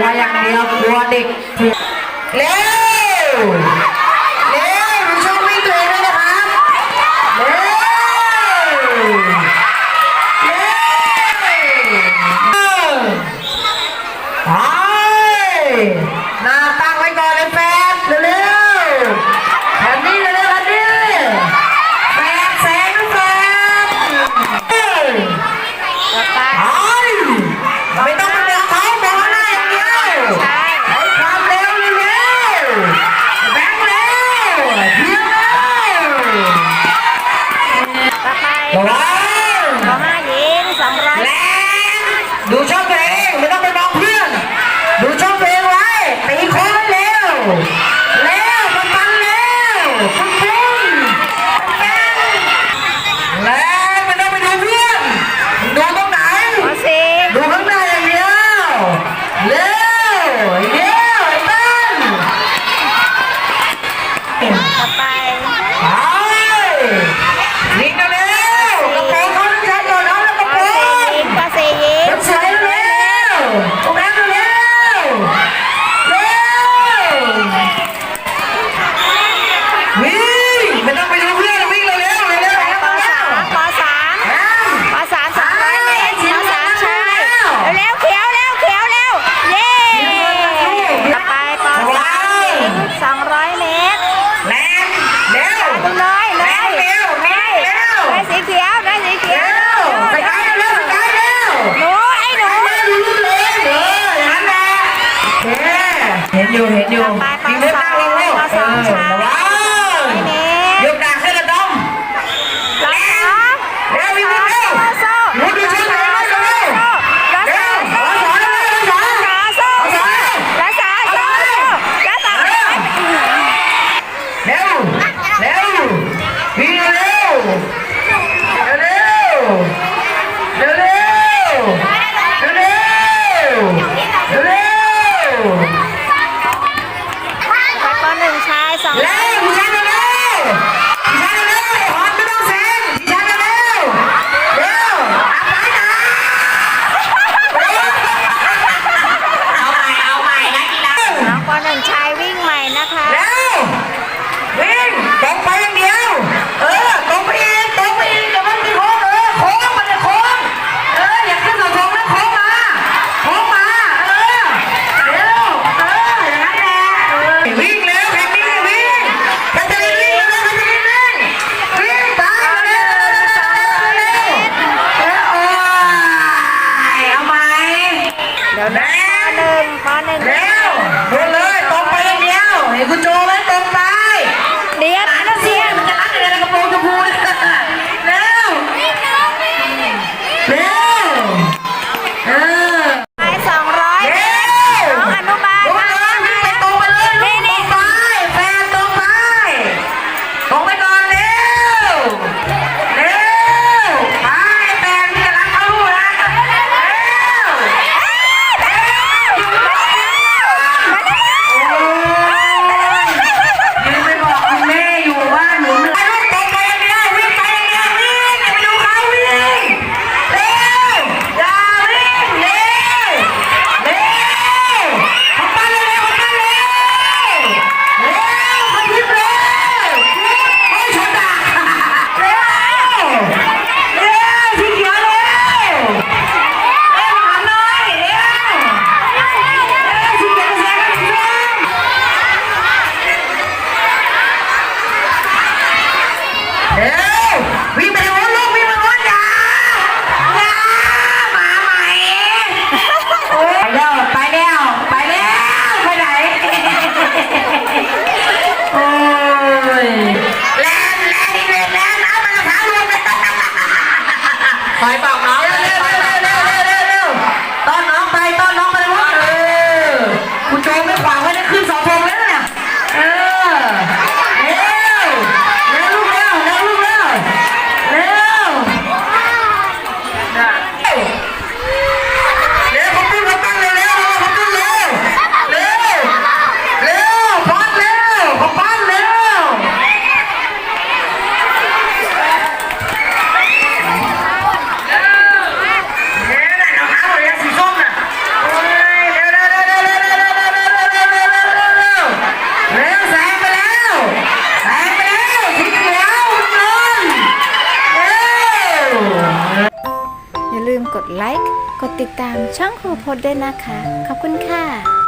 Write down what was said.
ลัวอย่างเดียวกลัวเด็กเร็วเลี้ยช่วยช่วยนะครับเร็วเร็วไหนึ่งชายวิ่งใหม่นะคะ ไปเปล่าน้องเร็วเร็วเร็วเร็วต้อนน้องไปต้อนน้องไปวะเออคุณโจไม่ฟัง กดไลค์ กดติดตามช่องครูพจน์ด้วยนะคะ ขอบคุณค่ะ